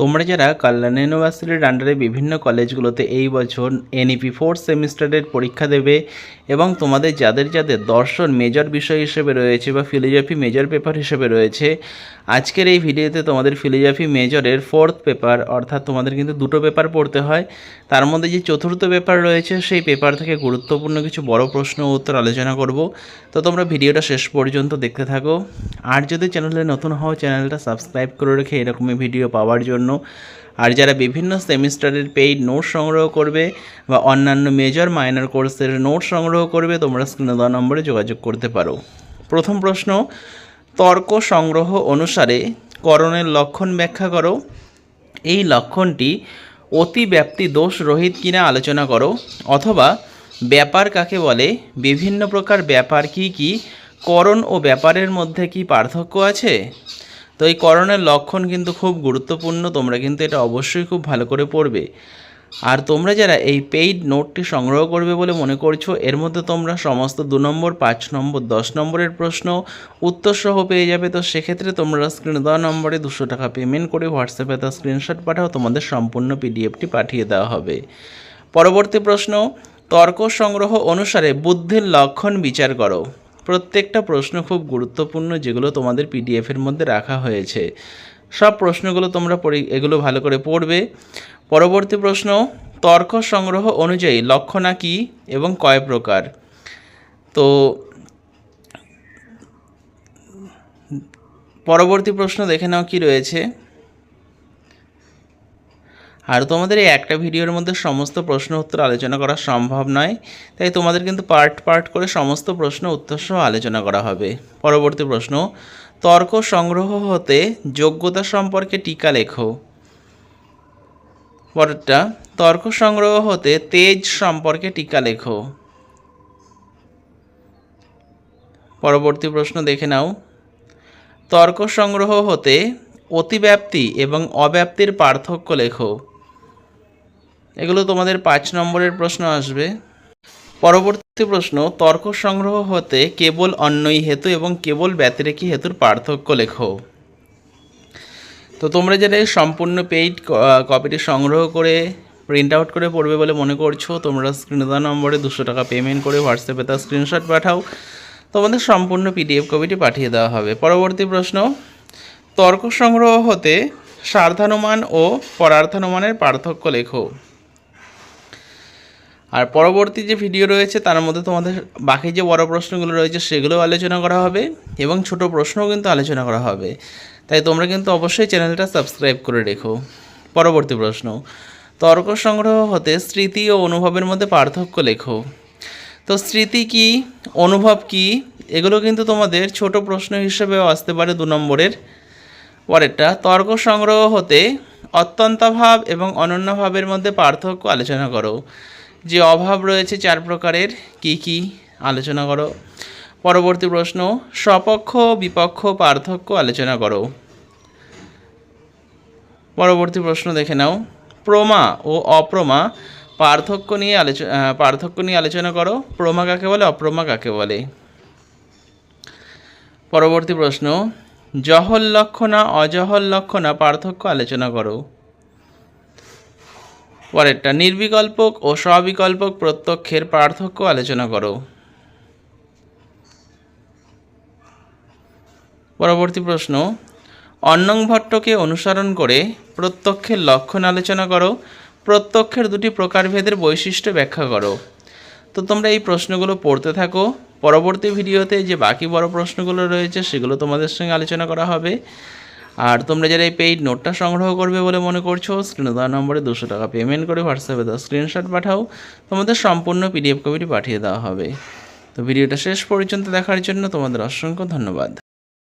তোমরা যারা কল্যাণ ইউনিভার্সিটির আন্ডারে বিভিন্ন কলেজগুলোতে এই বছর এনইপি ফোর্থ সেমিস্টারের পরীক্ষা দেবে এবং তোমাদের যাদের যাদের দর্শন মেজর বিষয় হিসেবে রয়েছে বা ফিলোজফি মেজর পেপার হিসেবে রয়েছে, আজকের এই ভিডিওতে তোমাদের ফিলোজফি মেজরের ফোর্থ পেপার অর্থাৎ তোমাদের কিন্তু দুটো পেপার পড়তে হয়। তার মধ্যে যে চতুর্থ পেপার রয়েছে, সেই পেপার থেকে গুরুত্বপূর্ণ কিছু বড় প্রশ্ন উত্তর আলোচনা করব। তো তোমরা ভিডিওটা শেষ পর্যন্ত দেখতে থাকো। আর যদি চ্যানেলে নতুন হও চ্যানেলটা সাবস্ক্রাইব করে রেখে এরকমই ভিডিও পাওয়ার জন্য আর যারা বিভিন্ন সেমিস্টারের পেইড নোট সংগ্রহ করবে বা অন্যান্য মেজর মাইনর কোর্সের নোট সংগ্রহ করবে, তোমরা স্ক্রিনে দেওয়া নম্বরে যোগাযোগ করতে পারো। প্রথম প্রশ্ন, তর্ক সংগ্রহ অনুসারে করণের লক্ষণ ব্যাখ্যা করো। এই লক্ষণটি অতিব্যাপ্তি দোষ রহিত কিনা আলোচনা করো, অথবা ব্যাপার কাকে বলে, বিভিন্ন প্রকার ব্যাপার কি কি, করণ ও ব্যাপারের মধ্যে কি পার্থক্য আছে? তো এই করণের লক্ষণ কিন্তু খুব গুরুত্বপূর্ণ, তোমরা কিন্তু এটা অবশ্যই খুব ভালো করে পড়বে। আর তোমরা যারা এই পেইড নোটটি সংগ্রহ করবে বলে মনে করছ, এর মধ্যে তোমরা সমস্ত দু নম্বর, পাঁচ নম্বর, দশ নম্বরের প্রশ্ন উত্তর সহ পেয়ে যাবে। তো সেক্ষেত্রে তোমরা স্ক্রিনে দেওয়া নম্বরে দুশো টাকা পেমেন্ট করে হোয়াটসঅ্যাপে তার স্ক্রিনশট পাঠাও, তোমাদের সম্পূর্ণ পিডিএফটি পাঠিয়ে দেওয়া হবে। পরবর্তী প্রশ্ন, তর্ক সংগ্রহ অনুসারে বুদ্ধির লক্ষণ বিচার করো। প্রত্যেকটা প্রশ্ন খুব গুরুত্বপূর্ণ যেগুলো তোমাদের পিডিএফের মধ্যে রাখা হয়েছে। সব প্রশ্নগুলো তোমরা এগুলো ভালো করে পড়বে। পরবর্তী প্রশ্ন, তর্ক সংগ্রহ অনুযায়ী লক্ষণা কী এবং কয় প্রকার? তো, পরবর্তী প্রশ্ন দেখে নাও কি রয়েছে। আর তোমাদের এই একটা ভিডিওর মধ্যে সমস্ত প্রশ্ন উত্তর আলোচনা করা সম্ভব নয়, তাই তোমাদের কিন্তু পার্ট পার্ট করে সমস্ত প্রশ্ন উত্তর সহ আলোচনা করা হবে। পরবর্তী প্রশ্ন, তর্ক সংগ্রহ হতে যোগ্যতা সম্পর্কে টিকা লেখো। পরেরটা, তর্ক সংগ্রহ হতে তেজ সম্পর্কে টিকা লেখো। পরবর্তী প্রশ্ন দেখে নাও, তর্ক সংগ্রহ হতে অতিব্যাপ্তি এবং অব্যাপ্তির পার্থক্য লেখো। এগুলো তোমাদের পাঁচ নম্বরের প্রশ্ন আসবে। পরবর্তী প্রশ্ন, তর্ক সংগ্রহ হতে কেবল অন্যই হেতু এবং কেবল ব্যতিরেকী হেতুর পার্থক্য লেখো। তো তোমরা এই সম্পূর্ণ পেইড কপিটি সংগ্রহ করে প্রিন্ট আউট করে পড়বে বলে মনে করছ, তোমরা স্ক্রিনে দেওয়া নম্বরে দুশো টাকা পেমেন্ট করে হোয়াটসঅ্যাপে তার স্ক্রিনশট পাঠাও। তোমাদের সম্পূর্ণ পিডিএফ কপিটি পাঠিয়ে দেওয়া হবে। পরবর্তী প্রশ্ন, তর্ক সংগ্রহ হতে স্বার্থানুমান ও পরার্থানুমানের পার্থক্য লেখো। আর পরবর্তী যে ভিডিও রয়েছে, তার মধ্যে তোমাদের বাকি যে বড় প্রশ্নগুলো রয়েছে, সেগুলোও আলোচনা করা হবে এবং ছোট প্রশ্নও কিন্তু আলোচনা করা হবে। তাই তোমরা কিন্তু অবশ্যই চ্যানেলটা সাবস্ক্রাইব করে রেখো। পরবর্তী প্রশ্ন, তর্ক সংগ্রহ হতে স্মৃতি ও অনুভবের মধ্যে পার্থক্য লেখো। তো স্মৃতি কি, অনুভব কি, এগুলো কিন্তু তোমাদের ছোট প্রশ্ন হিসেবেও আসতে পারে দু নম্বরের। পরেরটা, তর্ক সংগ্রহ হতে অত্যন্তাভাব এবং অনন্যভাবের মধ্যে পার্থক্য আলোচনা করো। যে অভাব রয়েছে চার প্রকারের, কি কি? আলোচনা করো। পরবর্তী প্রশ্ন, স্বপক্ষ, বিপক্ষ, পার্থক্য আলোচনা করো। পরবর্তী প্রশ্ন দেখে নাও। প্রমা ও অপ্রমা পার্থক্য নিয়ে আলোচনা পার্থক্য নিয়ে আলোচনা করো। প্রমা কাকে বলে, অপ্রমা কাকে বলে? পরবর্তী প্রশ্ন, জহল লক্ষণা, অজহল লক্ষণা পার্থক্য আলোচনা করো। পরেরটা, নির্বিকল্পক ও স্ববিকল্পক প্রত্যক্ষের পার্থক্য আলোচনা করো। পরবর্তী প্রশ্ন, অন্নং ভট্টকে অনুসরণ করে প্রত্যক্ষের লক্ষণ আলোচনা করো। প্রত্যক্ষের দুটি প্রকারভেদের বৈশিষ্ট্য ব্যাখ্যা করো। তো তোমরা এই প্রশ্নগুলো পড়তে থাকো। পরবর্তী ভিডিওতে যে বাকি বড় প্রশ্নগুলো রয়েছে সেগুলো তোমাদের সঙ্গে আলোচনা করা হবে। আর তোমরা যারা এই পেইড নোটটা সংগ্রহ করবে বলে মনে করছ স্ক্রিনে দেওয়া নম্বরে দুশো টাকা পেমেন্ট করে হোয়াটসঅ্যাপে দাও স্ক্রিনশট পাঠাও। তোমাদের সম্পূর্ণ পিডিএফ কপিটি পাঠিয়ে দেওয়া হবে। তো ভিডিওটা শেষ পর্যন্ত দেখার জন্য তোমাদের অসংখ্য ধন্যবাদ।